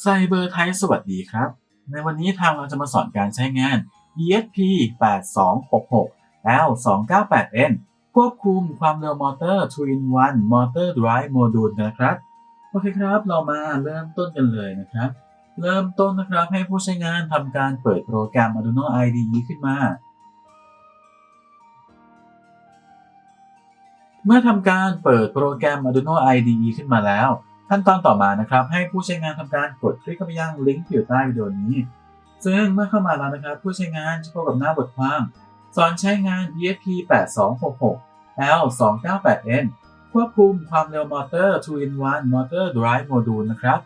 ไซเบอร์ไทยสวัสดีครับ ในวันนี้ทางเราจะมาสอนการใช้งาน ESP 8266 L 298N ควบคุมความเร็วมอเตอร์ 2-in-1 Motor Drive Module กันนะครับ โอเคครับ เรามาเริ่มต้นกันเลยนะครับ เริ่มต้นนะครับให้ผู้ใช้งานทำการเปิดโปรแกรม Arduino IDE ขึ้นมา เมื่อทำการเปิดโปรแกรม Arduino IDE ขึ้นมาแล้ว ขั้นตอนต่อมานะครับ ให้ผู้ใช้งานทำการกดคลิกเข้าไปยังลิงก์ที่อยู่ใต้วิดีโอนี้ ซึ่งเมื่อเข้ามาแล้วนะครับ ผู้ใช้งานจะพบกับหน้าบทความสอนใช้งาน ESP 8266 L 298N ควบคุมความเร็วมอเตอร์ 2-in-1 Motor Drive Module นะครับ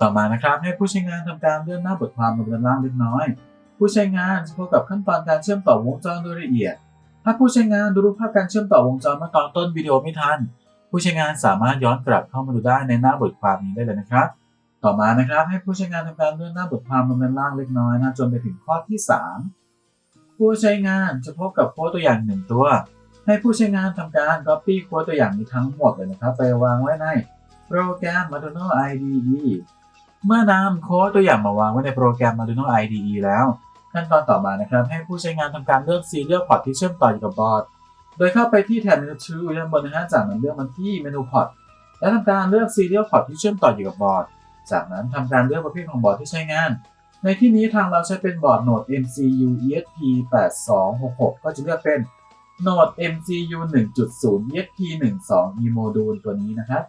ต่อมานะครับให้ผู้ใช้งานทำการเลื่อนหน้าบทความลงด้านล่างเล็กน้อย ผู้ใช้งานจะพบกับขั้นตอนการเชื่อมต่อวงจรโดยละเอียด ถ้าผู้ใช้งานดูรูปภาพการเชื่อมต่อวงจรเมื่อตอนต้นวิดีโอไม่ทัน ผู้ใช้งานสามารถย้อนกลับเข้ามาดูได้ในหน้าบทความนี้ได้เลยนะครับ ต่อมานะครับให้ผู้ใช้งานทำการเลื่อนหน้าบทความลงด้านล่างเล็กน้อยนะจนไปถึงข้อที่ 3 ผู้ใช้งานจะพบกับโค้ดตัวอย่างหนึ่งตัว ให้ผู้ใช้งานทำการ copy โค้ดตัวอย่างนี้ทั้งหมดเลยนะครับ ไปวางไว้ในโปรแกรม Arduino IDE เมื่อนำโค้ดตัวอย่างมาวางไว้ในโปรแกรม Arduino IDE แล้วขั้นตอนต่อมานะครับ ให้ผู้ใช้งานทำการเลือก Serial Port ที่เชื่อมต่อกับบอร์ด โดยเข้าไปที่แถบเมนู Tool ด้านบนนะฮะจากนั้นเลือกมาที่เมนู Port และทำการเลือก Serial Port ที่เชื่อมต่ออยู่กับบอร์ด จากนั้นทำการเลือกประเภทของบอร์ดที่ใช้งาน ในที่นี้ทางเราใช้เป็นบอร์ดโหนด MCU ESP 8266ก็จะเลือกเป็นโหนด MCU 1.0 ESP 12 E Module ตัวนี้นะครับ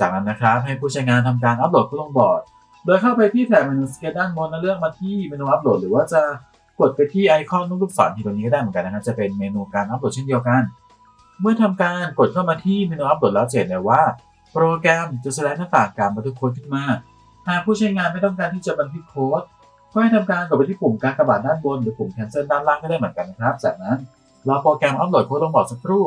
จากนั้นนะครับให้ผู้ใช้งานทำการอัปโหลดเข้าลงบอร์ด โดยเข้าไปที่แถบเมนูสเกตด้านบนแล้วเลือกมาที่เมนูอัปโหลดหรือว่าจะ กดไปที่ไอคอนลูกศรที่ตรงนี้ก็ได้เหมือนกันนะครับจะเป็นเมนูการอัปโหลดเช่นเดียวกัน เมื่อทำการกดเข้ามาที่เมนูอัปโหลดแล้วจะเห็นเลยว่า โปรแกรมจะแสดงหน้าต่างการบันทึกโค้ดขึ้นมา หากผู้ใช้งานไม่ต้องการที่จะบันทึกโค้ดก็ให้ทำการกดไปที่ปุ่มการกระบาดด้านบนหรือปุ่ม cancel ด้านล่างก็ได้เหมือนกันนะครับ จากนั้นรอโปรแกรมอัปโหลดโค้ดลงบอร์ดสักครู่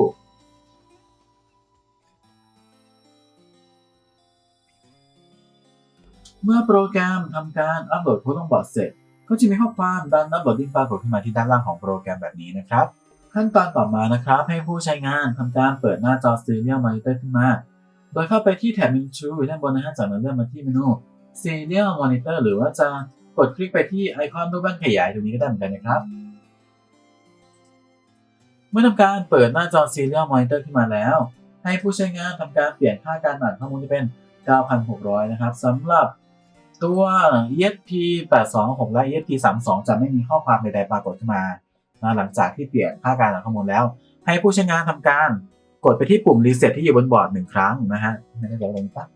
เมื่อโปรแกรมทำการอัปโหลดโค้ดลงบอร์ดเสร็จ ก็จะมีข้อความดันอัปโหลดดิ้งปรากฏขึ้นมาที่ด้านล่างของโปรแกรมแบบนี้นะครับ ขั้นตอนต่อมานะครับ ให้ผู้ใช้งานทำการเปิดหน้าจอ Serial Monitor ขึ้นมา โดยเข้าไปที่แถบเมนูชูด้านบนนะฮะจากนั้นเลื่อนมาที่เมนู Serial Monitor หรือว่าจะกดคลิกไปที่ไอคอนรูปบ้านขยายตรงนี้ก็ได้เหมือนกันนะครับ เมื่อทำการเปิดหน้าจอ Serial Monitor ขึ้นมาแล้ว ให้ผู้ใช้งานทำการเปลี่ยนค่าการอ่านข้อมูลที่เป็น 9,600 นะครับสำหรับ ตัว ESP 826และ ESP 32 จะไม่มีข้อความใดๆปรากฏขึ้นมานะหลังจากที่เปลี่ยนค่าการอ่านข้อมูลแล้ว ให้ผู้ใช้งานทำการกดไปที่ปุ่ม Reset ที่อยู่บนบอร์ดหนึ่งครั้งนะฮะไม่ได้เดี๋ยวตรงปั๊บ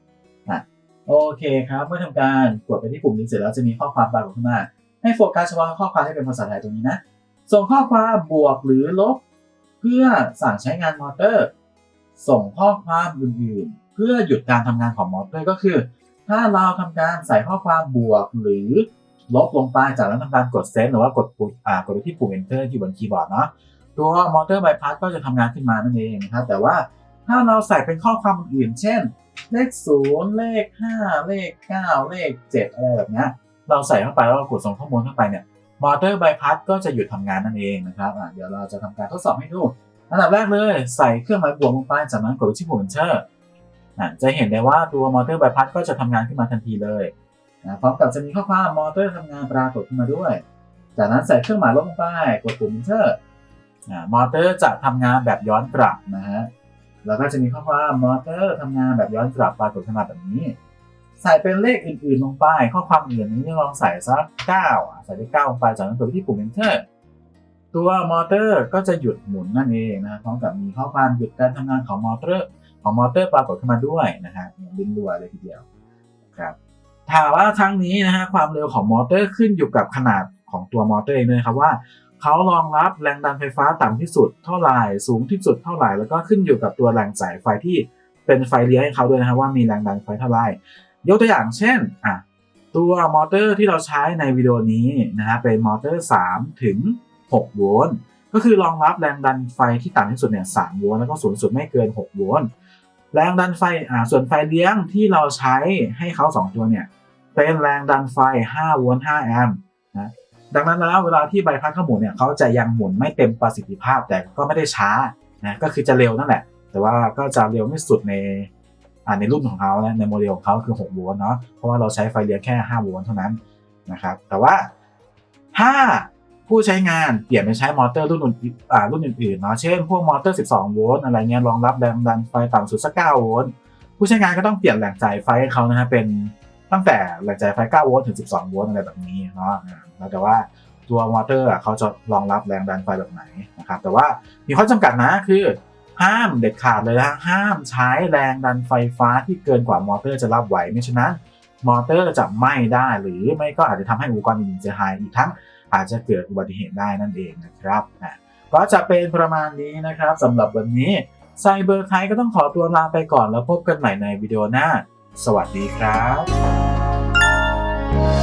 อะโอเคครับเมื่อทำการกดไปที่ปุ่ม Reset แล้วจะมีข้อความปรากฏขึ้นมา ให้โฟกัสเฉพาะข้อความที่เป็นภาษาไทยตรงนี้นะส่งข้อความบวกหรือลบ เพื่อสั่งใช้งานมอเตอร์ ส่งข้อความอื่นๆ เพื่อหยุดการทำงานของมอเตอร์ก็คือ ถ้าเราทำการใส่ข้อความบวกหรือลบลงไปจากนั้นทำการกดเซนหรือว่ากดปุ่มอ่ากดที่ปุ่ม enter ที่บนคีย์บอร์ดเนาะตัวมอเตอร์ใบพัดก็จะทำงานขึ้นมานั่นเองนะครับแต่ว่าถ้าเราใส่เป็นข้อความอื่น เช่น เลข 0 เลข 5 เลข 9 เลข 7 อะไรแบบนี้เราใส่เข้าไปแล้วเรากดส่งข้อมูลเข้าไปเนี่ยมอเตอร์ใบพัดก็จะหยุดทำงานนั่นเองนะครับเดี๋ยวเราจะทำการทดสอบให้ดู อันดับแรกเลยใส่เครื่องหมายบวกลงไปจากนั้นกดที่ปุ่ม enter จะเห็นได้ว่าตัวมอเตอร์ใบพัดก็จะทำงานขึ้นมาทันทีเลยนะพร้อมกับจะมีข้อความมอเตอร์ทำงานปรากฏขึ้นมาด้วย จากนั้นใส่เครื่องหมายลบลงไปกดปุ่ม enter อ่ามอเตอร์จะทำงานแบบย้อนกลับนะฮะแล้วก็จะมีข้อความมอเตอร์ทำงานแบบย้อนกลับปรากฏขึ้นมาแบบนี้ ใส่เป็นเลขอื่นๆลงไป ข้อความอื่นนี้ลองใส่สัก9อะใส่เลข9ลงไปจากนั้นกดที่ปุ่ม enter ตัวมอเตอร์ก็จะหยุดหมุนนั่นเองนะพร้อมกับมีข้อความหยุดการทำงานของมอเตอร์ ของมอเตอร์ปรากฏขึ้นมาด้วยนะฮะบินรัวเลยทีเดียวครับถามว่าทั้งนี้นะฮะความเร็วของมอเตอร์ขึ้นอยู่กับขนาดของตัวมอเตอร์เองเลยครับว่าเขารองรับแรงดันไฟฟ้าต่ำที่สุดเท่าไหร่สูงที่สุดเท่าไหร่แล้วก็ขึ้นอยู่กับตัวแรงจ่ายไฟที่เป็นไฟเลี้ยงให้เขาด้วยนะครับว่ามีแรงดันไฟเท่าไหร่ยกตัวอย่างเช่นอะตัวมอเตอร์ที่เราใช้ในวิดีโอนี้นะฮะเป็นมอเตอร์ 3 ถึง 6 โวลต์ก็คือรองรับแรงดันไฟที่ต่ำที่สุดเนี่ย3โวลต์แล้วก็สูงสุดไม่เกิน 6 โวลต์ แรงดันไฟอ่าส่วนไฟเลี้ยงที่เราใช้ให้เขา 2 ตัวเนี่ย เป็นแรงดันไฟ 5 โวลต์ 5 แอมป์นะดังนั้นแล้วเวลาที่ใบพัดเขาหมุนเนี่ยเขาจะยังหมุนไม่เต็มประสิทธิภาพแต่ก็ไม่ได้ช้านะก็คือจะเร็วนั่นแหละ แต่ว่าก็จะเร็วไม่สุดในอ่าในรุ่นของเขานะในโมเดลของเขาคือ 6 โวลต์เนาะเพราะว่าเราใช้ไฟเลี้ยงแค่ 5 โวลต์เท่านั้นนะครับแต่ว่าถ้า ผู้ใช้งานเปลี่ยนไปใช้มอเตอร์รุ่นอื่นอ่ารุ่นอื่นๆเนาะเช่นพวกมอเตอร์ 12 โวลต์อะไรเงี้ยรองรับแรงดันไฟต่ำสุดสัก9โวลต์ผู้ใช้งานก็ต้องเปลี่ยนแหล่งจ่ายไฟให้เขานะฮะเป็นตั้งแต่แหล่งจ่ายไฟ 9 โวลต์ถึง 12 โวลต์อะไรแบบนี้เนาะแล้วแต่ว่าตัวมอเตอร์เขาจะรองรับแรงดันไฟแบบไหนนะครับแต่ว่ามีข้อจำกัดนะคือห้ามเด็ดขาดเลยนะห้ามใช้แรงดันไฟฟ้าที่เกินกว่ามอเตอร์จะรับไหวไม่ฉะนั้นมอเตอร์จะไหม้ได้หรือไม่ก็อาจจะทำให้อุปกรณ์อื่นๆเสียหายอีกทั้ง อาจจะเกิดอุบัติเหตุได้นั่นเองนะครับนะก็จะเป็นประมาณนี้นะครับสำหรับวันนี้ไซเบอร์ไทยก็ต้องขอตัวลาไปก่อนแล้วพบกันใหม่ในวิดีโอหน้า สวัสดีครับ